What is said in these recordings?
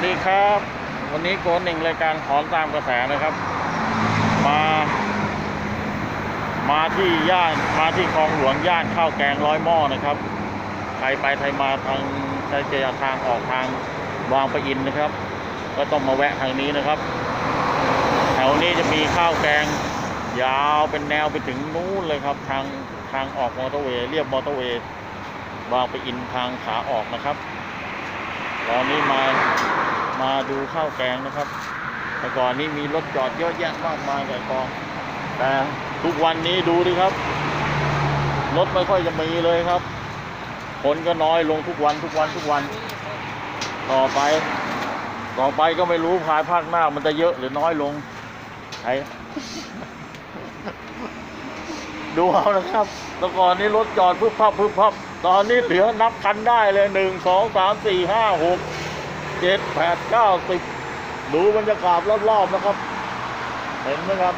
สดีครับ วันนี้โกนหนึ่งรายการขอนตามกระแสนะครับ มา มาที่ย่านมาที่คลองหลวงย่านข้าวแกงร้อยหม้อนะครับใครไปไทยมาทางใช้เจยทางออกทางบางปะอินนะครับ ก็ต้องมาแวะทางนี้นะครับ แถวนี้จะมีข้าวแกงยาวเป็นแนวไปถึงนู้นเลยครับ ทางทางออกมอเตอร์เวย์เรียบมอเตอร์เวย์บางไปอินทางขาออกนะครับ ตอนนี้มา มาดูข้าวแกงนะครับ แต่ก่อนนี้มีรถจอดเยอะแยะมากมายไก่กอง แต่ทุกวันนี้ดูดิครับ รถไม่ค่อยจะมีเลยครับคนก็น้อยลงทุกวันทุกวันทุกวัน ต่อไป ต่อไปก็ไม่รู้ภายภาคหน้ามันจะเยอะหรือน้อยลงไอดูเอานะครับแต่ก่อนนี้รถจอดพึบพับพึบพับ ตอนนี้เหลือนับคันได้เลยหนึ่งสองสามสี่ห้าหก เจ็ดแปดเก้าสิบดูบรรยากาศรอบๆนะครับ เห็นไหมครับ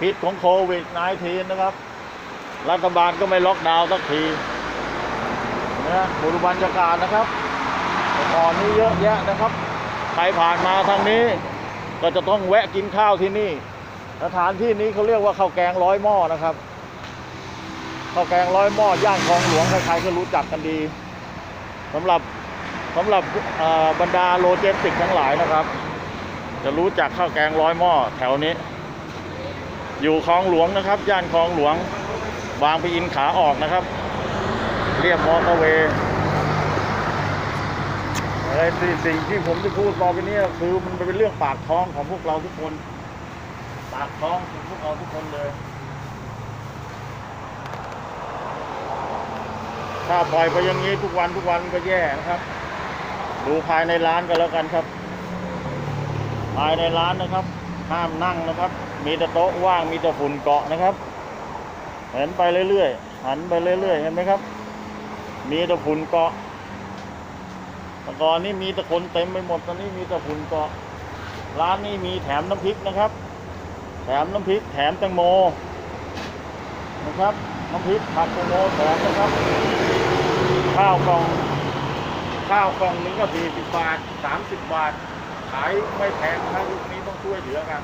พิษของโควิด -19 นะครับ รัฐบาลก็ไม่ล็อกดาวน์สักทีนะดูบรรยากาศนะครับตอนนี้เยอะแยะนะครับ ใครผ่านมาทางนี้ ก็จะต้องแวะกินข้าวที่นี่ สถานที่นี้เขาเรียกว่าข้าวแกงร้อยหม้อนะครับข้าวแกงร้อยหม้อย่านคลองหลวงใครๆก็รู้จักกันดีสำหรับ สำหรับบรรดาโลเจสติกทั้งหลายนะครับ จะรู้จักข้าวแกงร้อยหม้อแถวนี้ อยู่คลองหลวงนะครับ ย่านคลองหลวงบางปอินขาออกนะครับ เรียบมอเตอร์เวย์อะไรสิ่งที่ผมจะพูดต่อไปนี้คือมันเป็นเรื่องปากท้องของพวกเราทุกคน ปากท้องของพวกเราทุกคนเลย ถ้าปล่อยไปอย่างนี้ทุกวันทุกวันก็แย่นะครับ ดูภายในร้านก็แล้วกันครับ ภายในร้านนะครับ ห้ามนั่งนะครับ มีแต่โต๊ะว่างมีแต่ฝุ่นเกาะนะครับ เห็นไปเรื่อยๆหันไปเรื่อยๆเห็นไหมครับ มีแต่ฝุ่นเกาะแต่ก่อนนี้มีแต่คนเต็มไปหมดตอนนี้มีแต่ฝุ่นเกาะ ร้านนี้มีแถมน้ำพริกนะครับ แถมน้ำพริกแถมแตงโมนะครับน้ำพริกผัดแตงโมแถมนะครับ ข้าวกล่อง ข้าวกล่องนึงก็สี่สิบบาทสามสิบบาท ขายไม่แพงนะยุคนี้ต้องช่วยเหลือกัน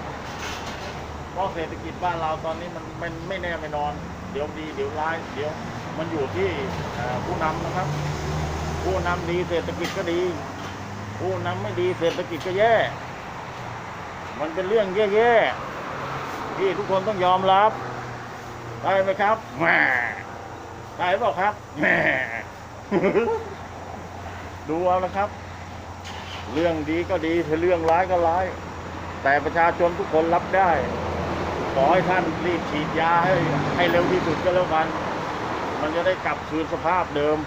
เพราะเศรษฐกิจบ้านเราตอนนี้มันมันไม่แน่ไม่นอน เดี๋ยวดีเดี๋ยวร้ายเดี๋ยวมันอยู่ที่ผู้นำนะครับ ผู้นำดีเศรษฐกิจก็ดี ผู้นำไม่ดีเศรษฐกิจก็แย่ มันเป็นเรื่องแย่ๆที่ทุกคนต้องยอมรับได้ไหมครับแหมได้เปล่าครับแหม ดูเอานะครับ เรื่องดีก็ดีถ้าเรื่องร้ายก็ร้าย แต่ประชาชนทุกคนรับได้ ขอให้ท่านรีบฉีดยาให้ให้เร็วที่สุดก็แล้วกัน มันจะได้กลับคืนสภาพเดิม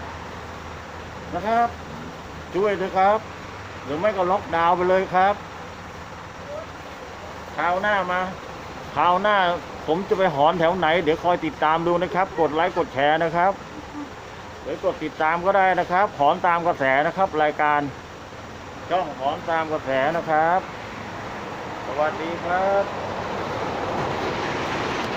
นะครับ ช่วยเถอะครับ หรือไม่ก็ล็อกดาวน์ไปเลยครับคราวหน้ามาคราวหน้าผมจะไปหอนแถวไหน เดี๋ยวคอยติดตามดูนะครับ กดไลค์กดแชร์นะครับ เดี๋ยวกดติดตามก็ได้นะครับหอนตามกระแสนะครับ รายการช่องหอนตามกระแสนะครับ สวัสดีครับ